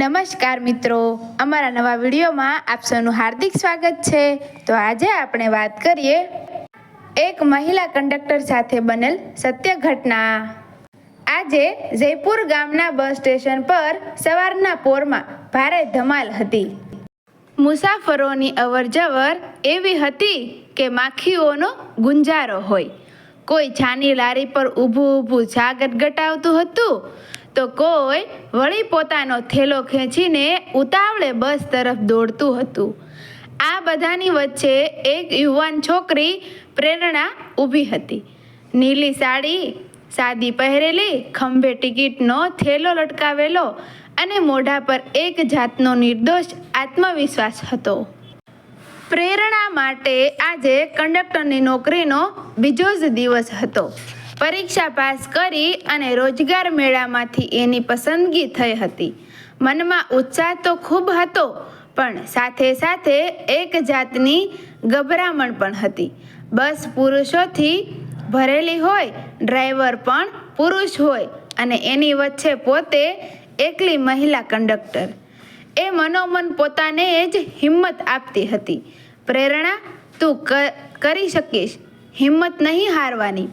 નમસ્કાર મિત્રો, અમારા નવા વિડીયોમાં આપ સૌનું હાર્દિક સ્વાગત છે. તો આજે આપણે વાત કરીએ એક મહિલા કંડક્ટર સાથે બનેલ સત્ય ઘટના. આજે જયપુર ગામના બસ સ્ટેશન પર સવારના પોરમાં ભારે ધમાલ હતી. મુસાફરોની અવરજવર એવી હતી કે માખીઓનો ગુંજારો હોય. કોઈ છાની લારી પર ઊભું ઊભું જાગત ગટાવતું હતું તો કોઈ વળી પોતાનો થેલો ખેંચીને ઉતાવળે બસ તરફ દોડતું હતું. આ બધાની વચ્ચે એક યુવાન છોકરી પ્રેરણા ઊભી હતી. નીલી સાડી, સાદી પહેરેલી, ખંભે ટિકિટનો થેલો લટકાવેલો અને મોઢા પર એક જાતનો નિર્દોષ આત્મવિશ્વાસ હતો. પ્રેરણા માટે આજે કંડક્ટરની નોકરીનો બીજો જ દિવસ હતો. પરીક્ષા પાસ કરી અને રોજગાર મેળામાંથી એની પસંદગી થઈ હતી. મનમાં ઉત્સાહ તો ખૂબ હતો, પણ સાથે સાથે એક જાતની ગભરામણ પણ હતી. બસ પુરુષોથી ભરેલી હોય, ડ્રાઈવર પણ પુરુષ હોય અને એની વચ્ચે પોતે એકલી મહિલા કંડક્ટર. એ મનોમન પોતાને જ હિંમત આપતી હતી. પ્રેરણા તું કરી શકીશ, હિંમત નહીં હારવાની.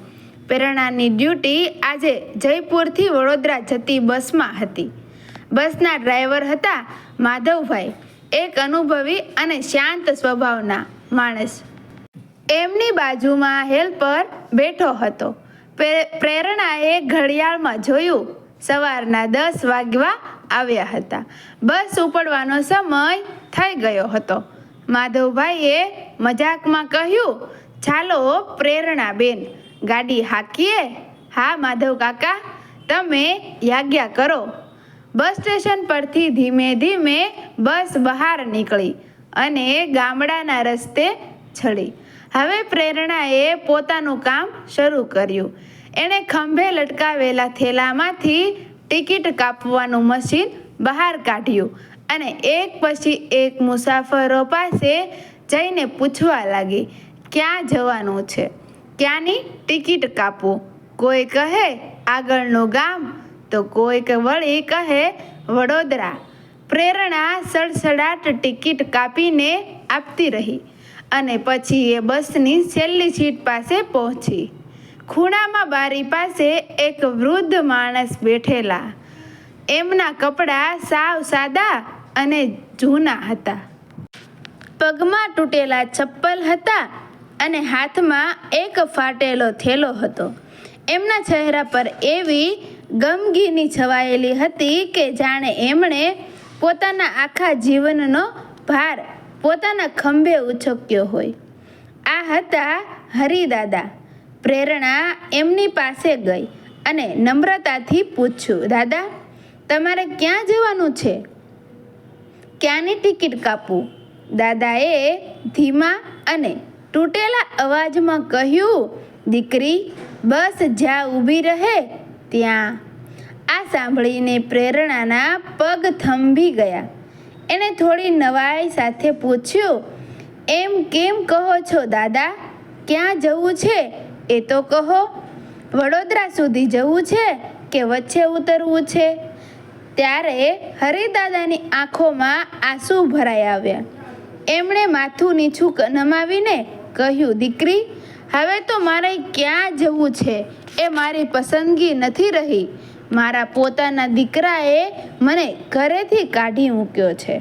પ્રેરણાની ડ્યુટી આજે જયપુરથી વડોદરા જતી બસમાં હતી. બસના ડ્રાઈવર હતા માધવભાઈ, એક અનુભવી અને શાંત સ્વભાવના માણસ. એમની બાજુમાં હેલ્પર બેઠો હતો. પ્રેરણાએ ઘડિયાળમાં જોયું, સવારના દસ વાગવા આવ્યા હતા. બસ ઉપડવાનો સમય થઈ ગયો હતો. માધવભાઈએ મજાકમાં કહ્યું, ચાલો પ્રેરણા બેન ગાડી હાકીએ? હા, માધવ કાકા, તમે યાજ્ઞા કરો. બસ સ્ટેશન પરથી ધીમે ધીમે બસ બહાર નીકળી અને ગામડાના રસ્તે ચડી. હવે પ્રેરણાએ પોતાનું કામ શરૂ કર્યું. એણે ખંભે લટકાવેલા થેલામાંથી ટિકિટ કાપવાનું મશીન બહાર કાઢ્યું અને એક પછી એક મુસાફરો પાસે જઈને પૂછવા લાગી, ક્યાં જવાનું છે? ક્યાંની ટિકિટ કાપો કોઈ કહે આગળનું ગામ, તો કોઈક વળી કહે વડોદરા. પ્રેરણા સડસડાટ ટિકિટ કાપીને આપતી રહી અને પછી એ બસની છેલ્લી સીટ પાસે પહોંચી. ખૂણામાં બારી પાસે એક વૃદ્ધ માણસ બેઠેલા. એમના કપડાં સાવ સાદા અને જૂના હતા. પગમાં તૂટેલા ચપ્પલ હતા અને હાથમાં એક ફાટેલો થેલો હતો. એમના ચહેરા પર એવી ગમગીની છવાયેલી હતી કે જાણે એમણે પોતાના આખા જીવનનો ભાર પોતાના ખંભે ઉછક્યો હોય. આ હતા હરિદાદા. પ્રેરણા એમની પાસે ગઈ અને નમ્રતાથી પૂછ્યું, દાદા, તમારે ક્યાં જવાનું છે? ક્યાંની ટિકિટ કાપવું? દાદાએ ધીમા અને તૂટેલા અવાજમાં કહ્યું, દીકરી, બસ જ્યાં ઊભી રહે ત્યાં. આ સાંભળીને પ્રેરણાના પગ થંભી ગયા. એણે થોડી નવાઈ સાથે પૂછ્યું, એમ કેમ કહો છો દાદા? ક્યાં જવું છે? એ તો કહો. વડોદરા સુધી જવું છે કે વચ્ચે ઉતરવું છે? ત્યારે હરિદાદાની આંખોમાં આંસુ ભરાઈ આવ્યા. એમણે માથું નીચું નમાવીને કહ્યું, દીકરી, હવે તો મારે ક્યાં જવું છે? એ મારી પસંદગી નથી રહી. મારા પોતાના દીકરાએ મને ઘરેથી કાઢી મૂક્યો છે.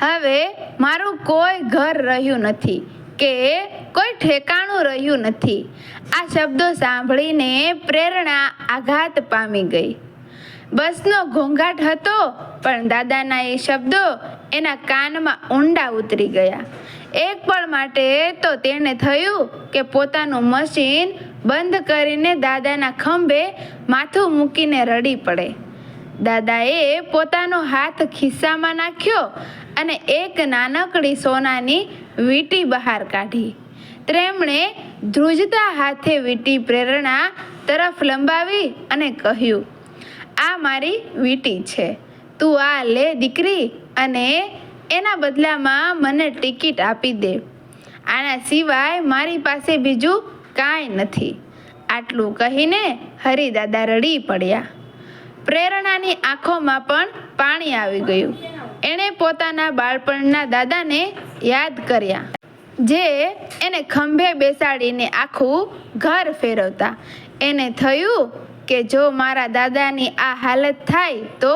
હવે મારું કોઈ ઘર રહ્યું નથી કે કોઈ ઠેકાણું રહ્યું નથી. આ શબ્દો સાંભળીને પ્રેરણા આઘાત પામી ગઈ. બસનો ઘોંઘાટ હતો, પણ દાદાના એ શબ્દો એના કાનમાં ઊંડા ઉતરી ગયા. એક પળ માટે તો તેને થયું કે પોતાનું મશીન બંધ કરીને દાદાના ખંભે માથું મૂકીને રડી પડે. દાદાએ પોતાનો હાથ ખિસ્સામાં નાખ્યો અને એક નાનકડી સોનાની વીંટી બહાર કાઢી. તેમણે ધ્રુજતા હાથે વીંટી પ્રેરણા તરફ લંબાવી અને કહ્યું, આ મારી વીંટી છે. તું આ લે દીકરી અને એના બદલામાં મને ટિકિટ આપી દે. આના સિવાય મારી પાસે બીજું કાંઈ નથી. આટલું કહીને હરિદાદા રડી પડ્યા. પ્રેરણાની આંખોમાં પણ પાણી આવી ગયું. એણે પોતાના બાળપણના દાદાને યાદ કર્યા, જે એને ખંભે બેસાડીને આખું ઘર ફેરવતા. એને થયું કે જો મારા દાદાની આ હાલત થાય તો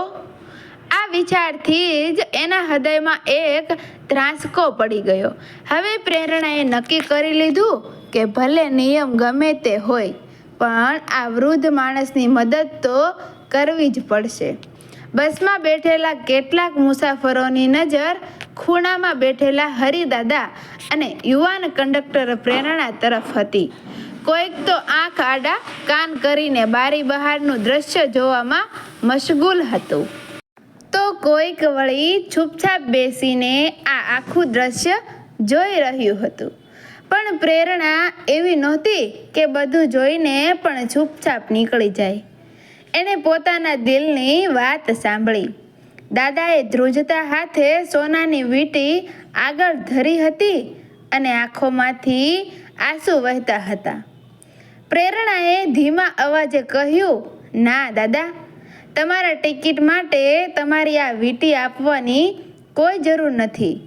આ વિચારથી જ એના હૃદયમાં એક ત્રાસકો પડી ગયો. હવે પ્રેરણાએ નક્કી કરી લીધું કે ભલે નિયમ ગમે તે હોય, પણ આ વૃદ્ધ માણસની મદદ તો કરવી જ પડશે. બસમાં બેઠેલા કેટલાક મુસાફરોની નજર, ખૂણામાં બેઠેલા હરિદાદા અને યુવાન કંડક્ટર પ્રેરણા તરફ હતી. કોઈક તો આંખ આડા કાન કરીને બારી બહારનું દ્રશ્ય જોવામાં મશગુલ હતું. તો કોઈક વળી છૂપછાપ બેસીને આ આખું દ્રશ્ય જોઈ રહ્યું હતું. પણ પ્રેરણા એવી નહોતી કે બધું જોઈને પણ છૂપછાપ નીકળી જાય. એણે પોતાના દિલની વાત સાંભળી. દાદાએ ધ્રુજતા હાથે સોનાની વીંટી આગળ ધરી હતી અને આંખોમાંથી આંસુ વહેતા હતા. પ્રેરણાએ ધીમા અવાજે કહ્યું, ના, દાદા તમારા ટિકિટ માટે તમારી આ વીંટી આપવાની કોઈ જરૂર નથી.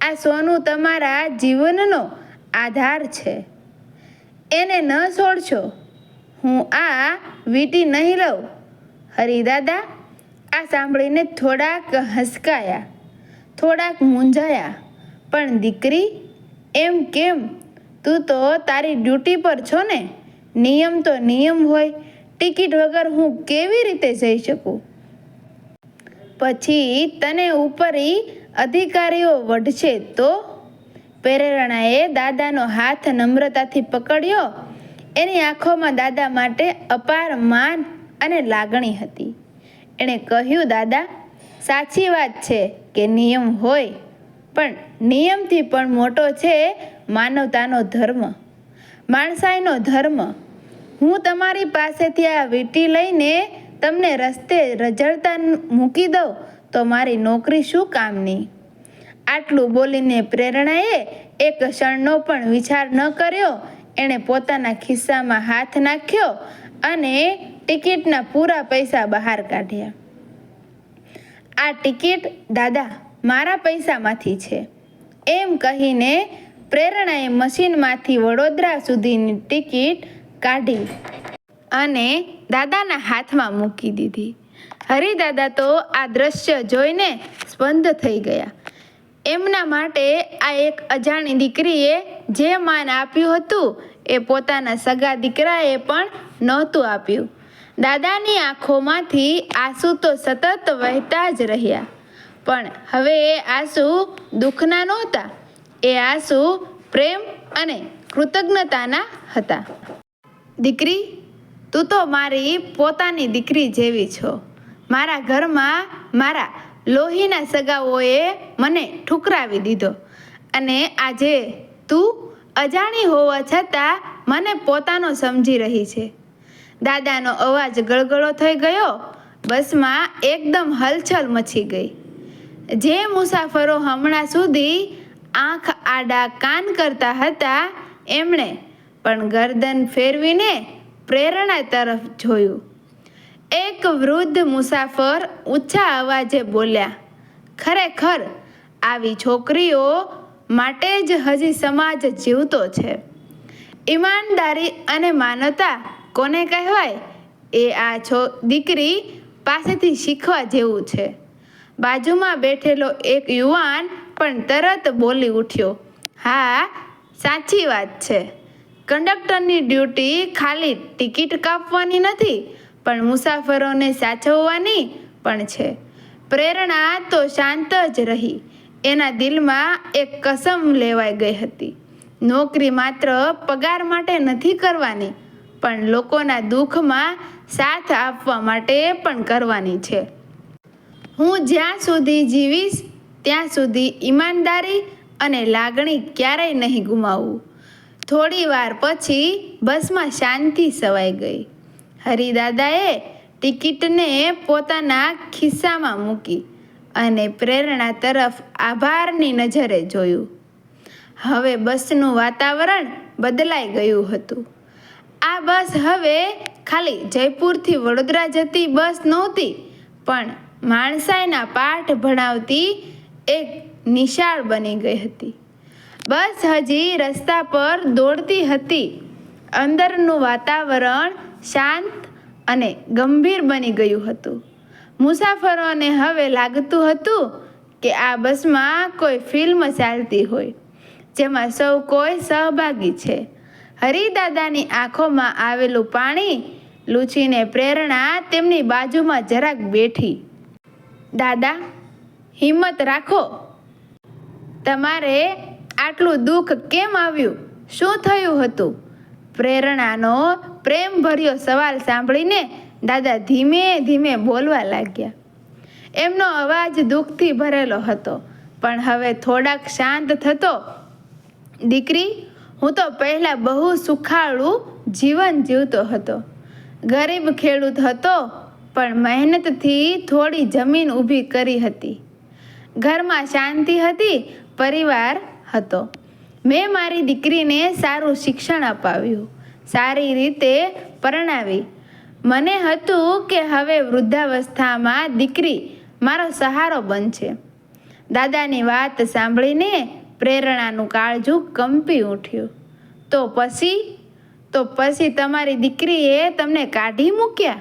આ સોનું તમારા જીવનનો આધાર છે. એને ન છોડશો. હું આ વીંટી નહીં લઉં. હરિદાદા, આ સાંભળીને થોડાક હસકાયા, થોડાક મૂંઝાયા. પણ દીકરી, એમ કેમ? તું તો તારી ડ્યુટી પર છો ને? નિયમ તો નિયમ હોય. ટિકિટ વગર હું કેવી રીતે જઈ શકું? પછી તને ઉપરી અધિકારીઓ વઢશે તો? પ્રેરણાએ દાદાનો હાથ નમ્રતાથી પકડ્યો. એની આંખોમાં દાદા માટે અપાર માન અને લાગણી હતી. એણે કહ્યું, દાદા, સાચી વાત છે કે નિયમ હોય, પણ નિયમથી પણ મોટો છે માનવતાનો ધર્મ. માણસાઈનો ધર્મ હું તમારી પાસેથી આ વીંટી લઈને તમને રસ્તે રજળતા મૂકી દઉં તો મારી નોકરી શું કામની? આટલું બોલીને પ્રેરણાએ એક ક્ષણનો પણ વિચાર ન કર્યો. એણે પોતાના ખિસ્સામાં હાથ નાખ્યો અને ટિકિટના પૂરા પૈસા બહાર કાઢ્યા. આ ટિકિટ, દાદા, મારા પૈસામાંથી છે. એમ કહીને પ્રેરણાએ મશીનમાંથી વડોદરા સુધીની ટિકિટ કાઢી અને દાદાના હાથમાં મૂકી દીધી. હરિદાદા તો આ દ્રશ્ય જોઈને સ્પંદ થઈ ગયા. એમના માટે આ એક અજાણી દીકરીએ જે માન આપ્યું હતું એ પોતાના સગા દીકરાએ પણ નહોતું આપ્યું. દાદાની આંખોમાંથી આંસુ તો સતત વહેતા જ રહ્યા. પણ હવે એ આંસુ દુઃખના નહોતા. એ આંસુ પ્રેમ અને કૃતજ્ઞતાના હતા. દીકરી, તું તો મારી પોતાની દીકરી જેવી છો. મારા ઘરમાં મારા લોહીના સગાઓએ મને ઠુકરાવી દીધો. અને આજે તું અજાણી હોવા છતાં મને પોતાનો સમજી રહી છે. દાદાનો અવાજ ગળગળો થઈ ગયો, બસમાં એકદમ હલચલ મચી ગઈ. જે મુસાફરો હમણાં સુધી આંખ આડા કાન કરતા હતા, એમણે પણ ગરદન ફેરવીને પ્રેરણા તરફ જોયું. એક વૃદ્ધ મુસાફર ઊંચા અવાજે બોલ્યા, ખરેખર આવી છોકરીઓ માટે જ હજી સમાજ જીવતો છે. ઈમાનદારી અને માનવતા કોને કહેવાય? એ આ છો દીકરી પાસેથી શીખવા જેવું છે. બાજુમાં બેઠેલો એક યુવાન પણ તરત બોલી ઉઠ્યો, હા, સાચી વાત છે. કંડક્ટરની ડ્યુટી ખાલી ટિકિટ કાપવાની નથી, પણ મુસાફરોને સાચવવાની પણ છે. પ્રેરણા તો શાંત જ રહી. એના દિલમાં એક કસમ લેવાઈ ગઈ હતી. નોકરી માત્ર પગાર માટે નથી કરવાની, પણ લોકોના દુઃખમાં સાથ આપવા માટે પણ કરવાની છે. હું જ્યાં સુધી જીવીશ, ત્યાં સુધી ઈમાનદારી અને લાગણી ક્યારેય નહીં ગુમાવું. થોડી વાર પછી બસમાં શાંતિ સવાઈ ગઈ. હરિદાદાએ ટિકિટને પોતાના ખિસ્સામાં મૂકી અને પ્રેરણા તરફ આભારની નજરે જોયું. હવે બસનું વાતાવરણ બદલાઈ ગયું હતું. આ બસ હવે ખાલી જયપુરથી વડોદરા જતી બસ નહોતી, પણ માણસાઈના પાઠ ભણાવતી એક નિશાળ બની ગઈ હતી. બસ હજી રસ્તા પર દોડતી હતી. અંદરનું વાતાવરણ શાંત અને ગંભીર બની ગયું હતું. મુસાફરોને હવે લાગતું હતું કે આ બસમાં કોઈ ફિલ્મ ચાલતી હોય, જેમાં સૌ કોઈ સહભાગી છે. હરિદાદાની આંખોમાં આવેલું પાણી લૂછીને પ્રેરણા તેમની બાજુમાં જરાક બેઠી. દાદા, હિંમત રાખો. તમારે આટલું દુઃખ કેમ આવ્યું? શું થયું હતું? પ્રેરણાનો પ્રેમભર્યો સવાલ સાંભળીને દાદા ધીમે ધીમે બોલવા લાગ્યા. એમનો અવાજ દુઃખથી ભરેલો હતો, પણ હવે થોડાક શાંત થતો, દીકરી, હું તો પહેલાં બહુ સુખાળું જીવન જીવતો હતો. ગરીબ ખેડૂત હતો, પણ મહેનતથી થોડી જમીન ઊભી કરી હતી. ઘરમાં શાંતિ હતી, પરિવાર હતો. મેં મારી દીકરીને સારું શિક્ષણ અપાવ્યું. સારી રીતે પરણાવી. મને હતું કે હવે વૃદ્ધાવસ્થામાં દીકરી મારો સહારો બનશે. દાદાની વાત સાંભળીને પ્રેરણાનું કાળજું કંપી ઉઠ્યું. તો પછી? તો પછી તમારી દીકરીએ તમને કાઢી મૂક્યા?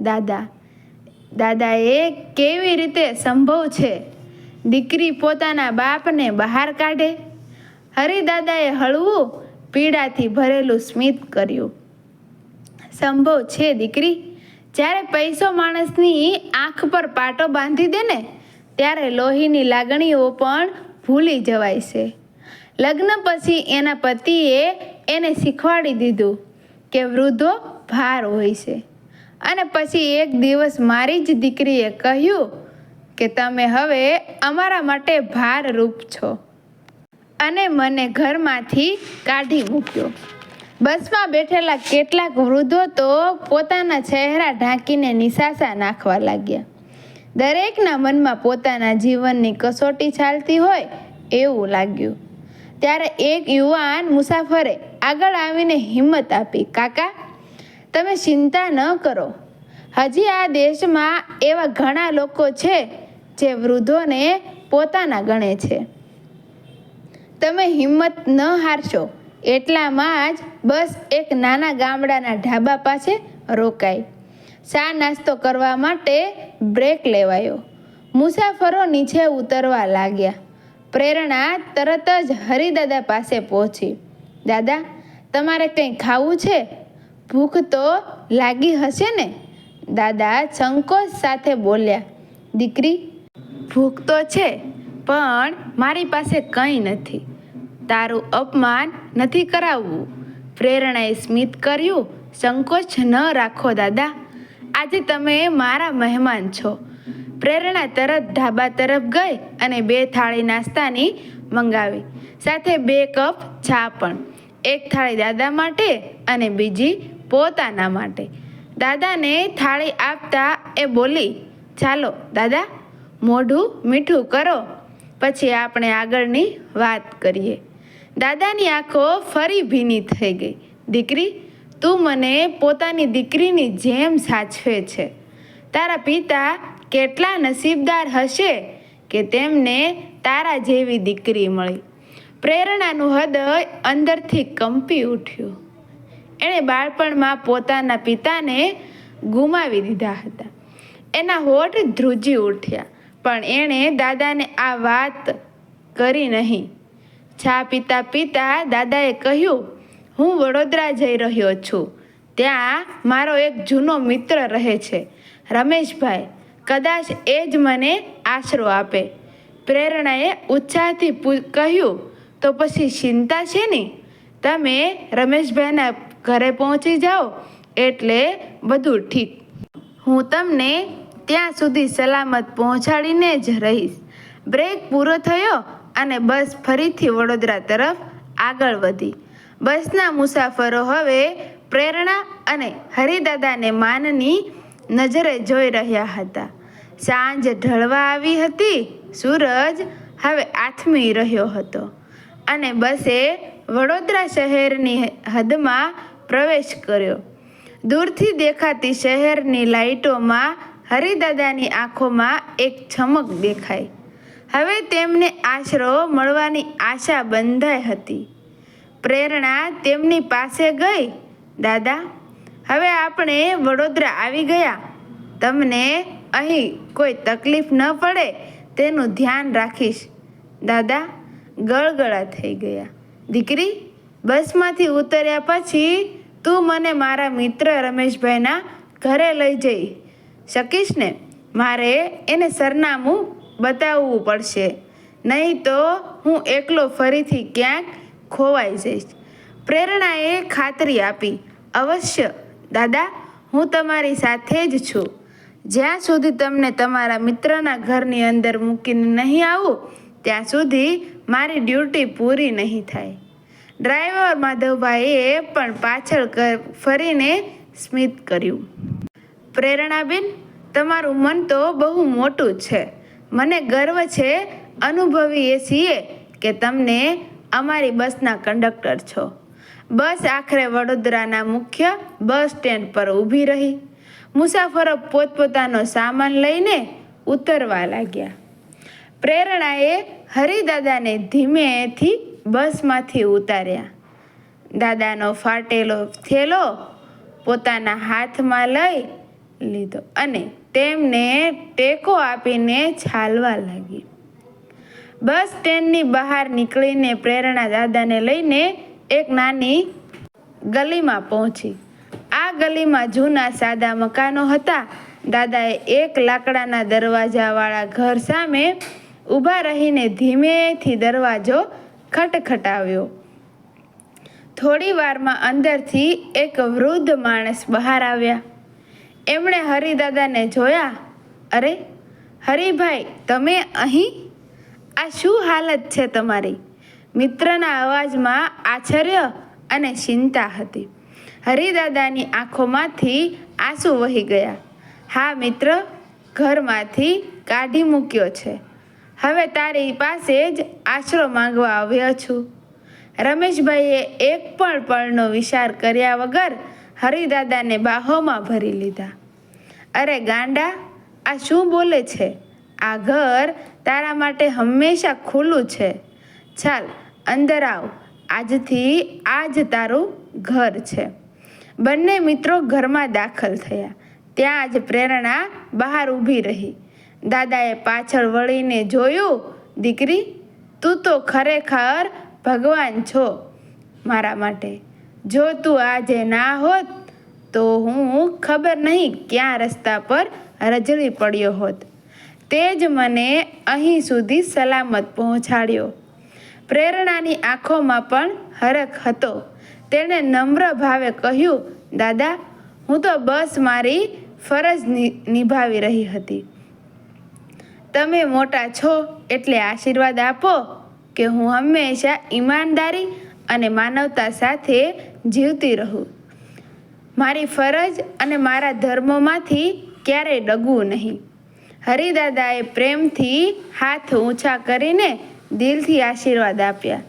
દાદા, દાદાએ કેવી રીતે સંભવ છે? દીકરી પોતાના બાપને બહાર કાઢે. હરિદાદાએ હળવું પીડાથી ભરેલું સ્મિત કર્યું. સંભવ છે દીકરી, જ્યારે પૈસો માણસની આંખ પર પાટો બાંધી દે ને, ત્યારે લોહીની લાગણીઓ પણ ભૂલી જવાય છે. લગ્ન પછી એના પતિએ એને શીખવાડી દીધું કે વૃદ્ધો ભાર હોય છે. અને પછી એક દિવસ મારી જ દીકરીએ કહ્યું કે તમે હવે અમારા માટે ભારરૂપ છો. અને મને ઘરમાંથી કાઢી મૂક્યો. બસમાં બેઠેલા કેટલાક વૃદ્ધો તો પોતાના ચહેરા ઢાંકીને નિશાસા નાખવા લાગ્યા. દરેકના મનમાં પોતાના જીવનની કસોટી ચાલતી હોય એવું લાગ્યું. ત્યારે એક યુવાન મુસાફરે આગળ આવીને હિંમત આપી, કાકા, તમે ચિંતા ન કરો. હજી આ દેશમાં એવા ઘણા લોકો છે જે વૃદ્ધોને પોતાના ગણે છે. તમે હિંમત ન હારશો, એટલામાં જ બસ એક નાના ગામડાના ઢાબા પાસે રોકાઈ ચા નાસ્તો કરવા માટે બ્રેક લેવાયો. મુસાફરો નીચે ઉતરવા લાગ્યા. પ્રેરણા તરત જ હરિદાદા પાસે પહોંચી. દાદા, તમારે કંઈ ખાવું છે? ભૂખ તો લાગી હશે ને? દાદા સંકોચ સાથે બોલ્યા. દીકરી ભૂખ તો છે, પણ મારી પાસે કંઈ નથી. તારું અપમાન નથી કરાવવું. પ્રેરણાએ સ્મિત કર્યું, સંકોચ ન રાખો દાદા. આજે તમે મારા મહેમાન છો. પ્રેરણા તરત ઢાબા તરફ ગઈ અને બે થાળી નાસ્તાની મંગાવી. સાથે બે કપ ચા પણ. એક થાળી દાદા માટે અને બીજી પોતાના માટે. દાદાને થાળી આપતા એ બોલી, ચાલો, દાદા મોઢું મીઠું કરો. પછી આપણે આગળની વાત કરીએ. દાદાની આંખો ફરી ભીની થઈ ગઈ. દીકરી, તું મને પોતાની દીકરીની જેમ સાચવે છે. તારા પિતા કેટલા નસીબદાર હશે કે તેમને તારા જેવી દીકરી મળી. પ્રેરણાનું હૃદય અંદરથી કંપી ઉઠ્યું. એણે બાળપણમાં પોતાના પિતાને ગુમાવી દીધા હતા. એના હોઠ ધ્રુજી ઉઠ્યા. પણ એણે દાદાને આ વાત કરી નહીં. ચા પીતા પીતા દાદાએ કહ્યું, હું વડોદરા જઈ રહ્યો છું. ત્યાં મારો એક જૂનો મિત્ર રહે છે, રમેશભાઈ. કદાચ એ જ મને આશરો આપે. પ્રેરણાએ ઉત્સાહથી કહ્યું, તો પછી ચિંતા છે ને? તમે રમેશભાઈના ઘરે પહોંચી જાઓ, એટલે બધું ઠીક. હું તમને ત્યાં સુધી સલામત પહોંચાડીને જ રહીશ. બ્રેક પૂરો થયો અને બસ ફરીથી વડોદરા તરફ આગળ વધી. બસના મુસાફરો હવે પ્રેરણા અને હરિદાદાને માનની નજરે જોઈ રહ્યા હતા. સાંજ ઢળવા આવી હતી, સૂરજ હવે આથમી રહ્યો હતો અને બસે વડોદરા શહેરની હદમાં પ્રવેશ કર્યો. દૂરથી દેખાતી શહેરની લાઇટોમાં હરિદાદાની આંખોમાં એક ચમક દેખાઈ. હવે તેમને આશરો મળવાની આશા બંધાઈ હતી. પ્રેરણા તેમની પાસે ગઈ. દાદા, હવે આપણે વડોદરા આવી ગયા. તમને અહીં કોઈ તકલીફ ન પડે તેનું ધ્યાન રાખીશ. દાદા, ગળગળા થઈ ગયા. દીકરી, બસમાંથી ઉતર્યા પછી તું મને મારા મિત્ર રમેશભાઈના ઘરે લઈ જઈ. શકીશ ને? મારે એને સરનામું બતાવવું પડશે. નહીં તો હું એકલો ફરીથી ક્યાંક ખોવાઈ જઈશ. પ્રેરણાએ ખાતરી આપી. અવશ્ય, દાદા, હું તમારી સાથે જ છું. જ્યાં સુધી તમને તમારા મિત્રના ઘરની અંદર મૂકીને નહીં આવું, ત્યાં સુધી મારી ડ્યુટી પૂરી નહીં થાય. ડ્રાઈવર માધવભાઈએ પણ પાછળ ફરીને સ્મિત કર્યું. પ્રેરણાબેન, તમારું મન તો બહુ મોટું છે. મને ગર્વ છે, અનુભવીએ છીએ કે તમને અમારી બસના કંડક્ટર છો. બસ આખરે વડોદરાના મુખ્ય બસ સ્ટેન્ડ પર ઊભી રહી. મુસાફરો પોતપોતાનો સામાન લઈને ઉતરવા લાગ્યા. પ્રેરણાએ હરિદાદાને ધીમેથી બસમાંથી ઉતાર્યા. દાદાનો ફાટેલો થેલો પોતાના હાથમાં લઈ લીધો અને તેમને ટેકો આપીને છાલવા લાગી. બસ સ્ટેન્ડની બહાર નીકળીને પ્રેરણા દાદાને લઈને એક નાની ગલીમાં પહોંચી. આ ગલીમાં જૂના સાદા મકાનો હતા. દાદાએ એક લાકડાના દરવાજાવાળા ઘર સામે ઊભા રહીને ધીમેથી દરવાજો ખટખટાવ્યો. થોડી વારમાં અંદરથી એક વૃદ્ધ માણસ બહાર આવ્યા. એમણે હરિદાદાને જોયા, અરે, હરિભાઈ, તમે અહીં? આ શું હાલત છે તમારી? મિત્રના અવાજમાં આશ્ચર્ય અને ચિંતા હતી. હરિદાદાની આંખોમાંથી આંસુ વહી ગયા. હા, મિત્ર, ઘરમાંથી કાઢી મૂક્યો છે. હવે તારી પાસે જ આશરો માંગવા આવ્યો છું. રમેશભાઈએ એક પણ પળનો વિચાર કર્યા વગર હરિદાદાને બાહોમાં ભરી લીધા. અરે ગાંડા, આ શું બોલે છે? આ ઘર તારા માટે હંમેશા ખુલ્લું છે. ચાલ, અંદર આવ. આજથી આ જ તારું ઘર છે. બંને મિત્રો ઘરમાં દાખલ થયા. ત્યાં જ પ્રેરણા બહાર ઊભી રહી. દાદાએ પાછળ વળીને જોયું, દીકરી, તું તો ખરેખર ભગવાન છો મારા માટે. જો તું આજે ના હોત તો હું ખબર નહીં ક્યાં રસ્તા પર રજળી પડ્યો હોત. તે જ મને અહીં સુધી સલામત પહોંચાડ્યો. પ્રેરણાની આંખોમાં પણ હરખ હતો. તેણે નમ્ર ભાવે કહ્યું, દાદા, હું તો બસ મારી ફરજ નિભાવી રહી હતી. તમે મોટા છો એટલે આશીર્વાદ આપો કે હું હંમેશા ઈમાનદારી અને માનવતા સાથે જીવતી રહું. મારી ફરજ અને મારા ધર્મમાંથી ક્યારેય ડગવું નહીં. હરિદાદાએ પ્રેમથી હાથ ઊંચા કરીને દિલથી આશીર્વાદ આપ્યા.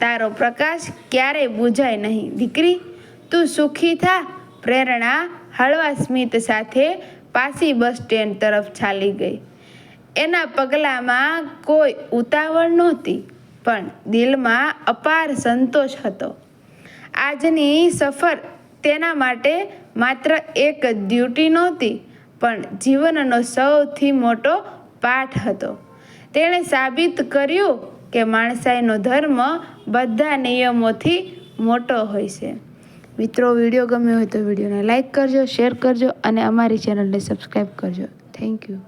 તારો પ્રકાશ ક્યારેય બુજાય નહીં, દીકરી. તું સુખી થા, પ્રેરણા હળવા સ્મિત સાથે પાસી બસ સ્ટેન્ડ તરફ ચાલી ગઈ. એના પગલામાં કોઈ ઉતાવળ નહોતી, પણ દિલમાં અપાર સંતોષ હતો. આજની સફર તેના માટે માત્ર એક જ ડ્યુટી નહોતી, પણ જીવનનો સૌથી મોટો પાઠ હતો. તેણે સાબિત કર્યું કે માણસાઈનો ધર્મ બધા નિયમોથી મોટો હોય છે. મિત્રો, વીડિયો ગમ્યો હોય તો વિડીયોને લાઈક કરજો, શેર કરજો અને અમારી ચેનલને સબસ્ક્રાઈબ કરજો. Thank you.